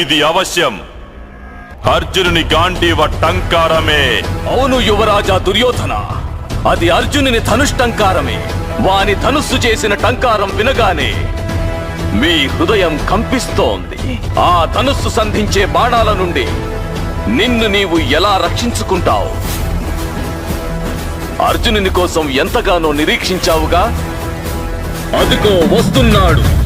ఇది అవశ్యం. అర్జునుని గాంధీవ టంకారమే. అవును యువరాజా దుర్యోధన. అది అర్జునుని ధనుష్టంకారమే. వాని ధనుస్సు చేసిన టంకారం వినగానే మీ హృదయం కంపిస్తోంది. ఆ ధనుస్సు సంధించే బాణాల నుండి నిన్ను నీవు ఎలా రక్షించుకుంటావు? అర్జునుని కోసం ఎంతగానో నిరీక్షించావుగా? అదిగో వస్తున్నాడు.